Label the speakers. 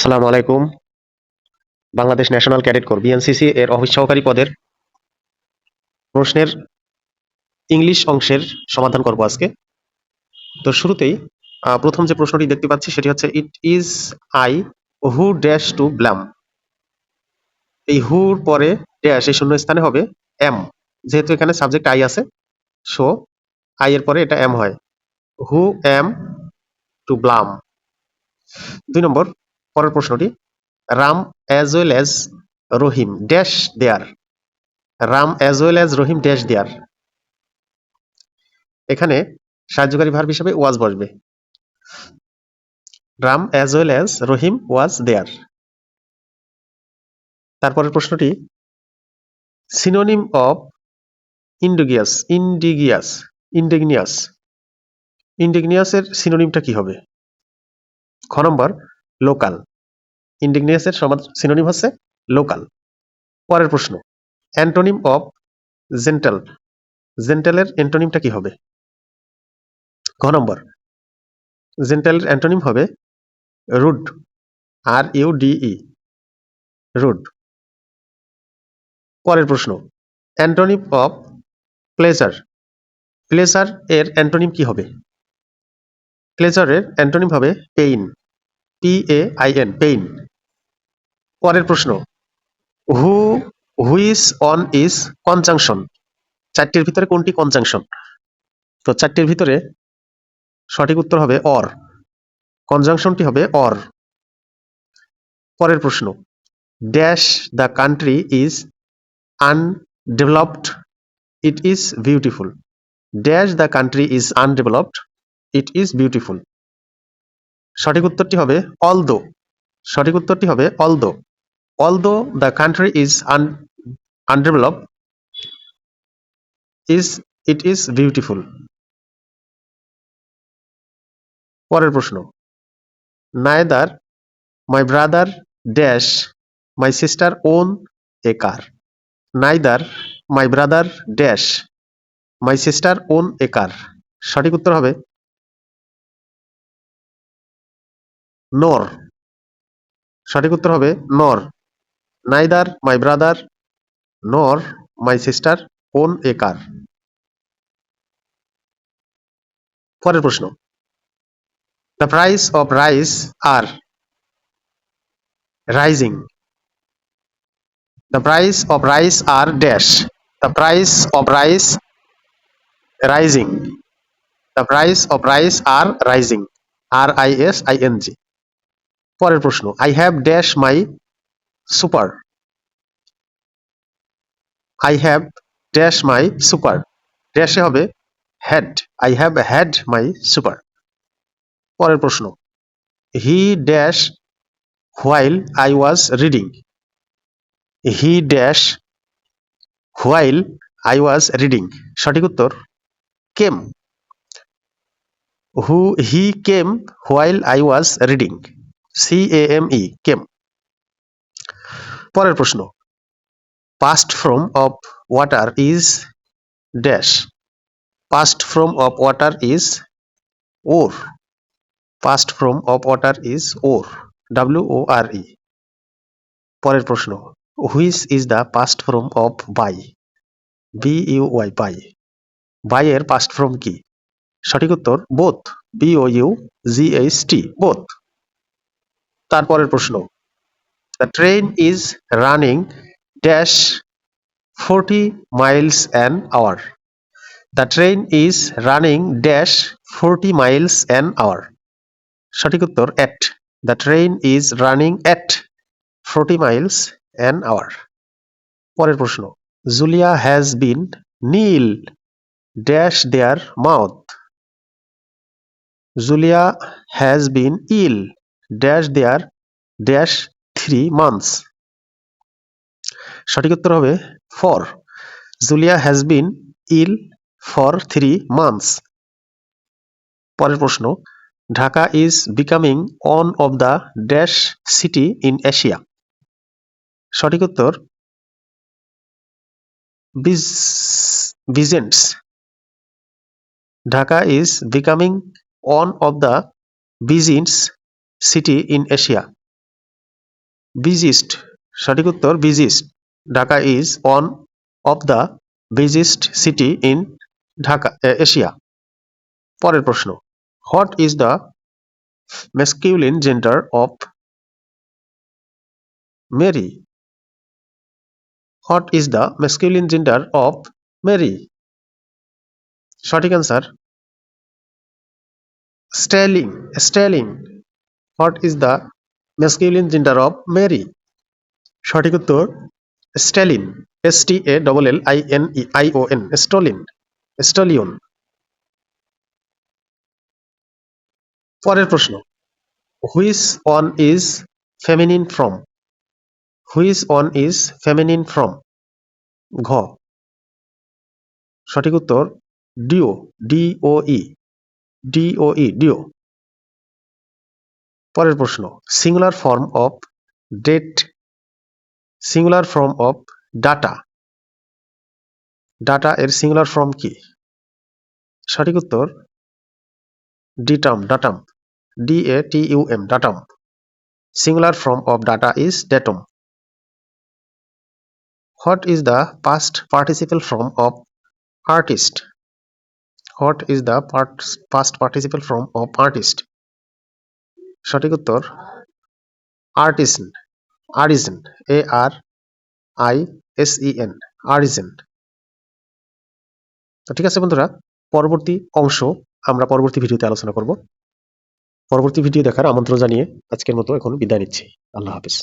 Speaker 1: সালাম আলাইকুম। Bangladesh National Cadet Corps, BNCC এর অফিস সহকারী পদের প্রশ্নের ইংলিশ অংশের সমাধান করব আজকে। তো শুরুতেই প্রথম যে প্রশ্নটি দেখতে পাচ্ছি সেটি হচ্ছে it is I who dash to blame এই হুর পরে ড্যাশ এই শূন্য স্থানে হবে এম যেহেতু এখানে সাবজেক্ট আই আছে সো আই এর পরে এটা এম হয়। হু এম টু ব্লাম দুই নম্বর পরের প্রশ্নটি, Ram as well as Rahim dash there Ram as well as Rahim dash there এখানে সাহায্যকারী ভার্ব হিসেবে ওয়াজ বসবে। Ram as well as Rahim was there তারপরের প্রশ্নটি সিনোনিম অফ ইন্ডিগিয়াস ইন্ডিগিয়াস ইন্ডিগনিয়াস ইন্ডিগনিয়াসের সিনোনিমটা কি হবে? খ নম্বর লোকাল। ইন্ডিগনিয়াসের সমাজ সিনোনিম হচ্ছে লোকাল। পরের প্রশ্ন, অ্যান্টোনিম অফ জেন্টাল। জেন্টালের অ্যান্টোনিমটা কি হবে? ক নম্বর জেন্টালের অ্যান্টোনিম হবে rude R U D E rude. পরের প্রশ্ন, অ্যান্টোনিম অফ প্লেজার। প্লেজার এর অ্যান্টোনিম কি হবে? প্লেজারের অ্যান্টোনিম হবে পেইন। পি পেইন পরের প্রশ্ন who which one is conjunction চারটির ভিতরে কোনটি কনজাংশন তো চারটির ভিতরে সঠিক উত্তর হবে অর কনজাংশনটি হবে অর পরের প্রশ্ন dash the country is undeveloped it is beautiful dash the country is undeveloped it is beautiful সঠিক উত্তরটি হবে অলদো সঠিক উত্তরটি হবে although although the country is undevelop is it is beautiful পরের প্রশ্ন neither my brother dash my sister own a car neither my brother dash my sister own a car সঠিক উত্তর হবে নর। সঠিক উত্তর হবে nor. Neither, my brother, nor, my sister own a কার? পরের প্রশ্ন। The price of rice are rising. The price of rice are dash. The price of rice rising. The price of rice are rising. R I S I N G পরের প্রশ্ন I have dash my supper I have dash my supper ড্যাশে হবে had I have had my supper পরের প্রশ্ন he dash while I was reading he dash while I was reading সঠিক উত্তর came who he came while I was reading C A M E came? পরের প্রশ্ন past form of water is dash past form of water is wore past form of water is wore W O R E পরের প্রশ্ন which is the past form of buy B U Y buy buy এর past from কি? সঠিক উত্তর both B O U G H T both তারপরের প্রশ্ন। The train is running dash forty miles an hour the train is running dash forty miles an hour সঠিক উত্তর at the train is running at forty miles an hour পরের প্রশ্ন। Julia has been ill dash there mouth Julia has been ill dash there dash three months সঠিক উত্তর হবে for Julia has been ill for three months পরের প্রশ্ন, Dhaka is becoming one of the dash city in Asia সঠিক উত্তর busiest Dhaka is becoming one of the busiest city in Asia busiest সঠিক উত্তর busiest Dhaka is one of the busiest city in Dhaka Asia পরের প্রশ্ন what is the masculine gender of mare what is the masculine gender of mare সঠিক answer stallion stallion what is the masculine gender of mare? সঠিক উত্তর stallion S T A double L I N E I O N stallion stallion পরের প্রশ্ন হুইস one is feminine form? Which one is feminine form? ঘ। সঠিক উত্তর, doe D O E D O E, doe. পরের প্রশ্ন singular form of date singular form of data data এর singular form কি? সঠিক উত্তর datum datum D A T U M datum singular form of data is datum what is the past participle form of artist what is the past participle form of artist সঠিক উত্তর arisen. Arisen A R I S E N arisen তো ঠিক আছে বন্ধুরা, পরবর্তী অংশ আমরা পরবর্তী ভিডিওতে আলোচনা করব। পরবর্তী ভিডিও দেখার আমন্ত্রণ জানিয়ে আজকের মতো এখন বিদায় নিচ্ছি। আল্লাহ হাফিজ।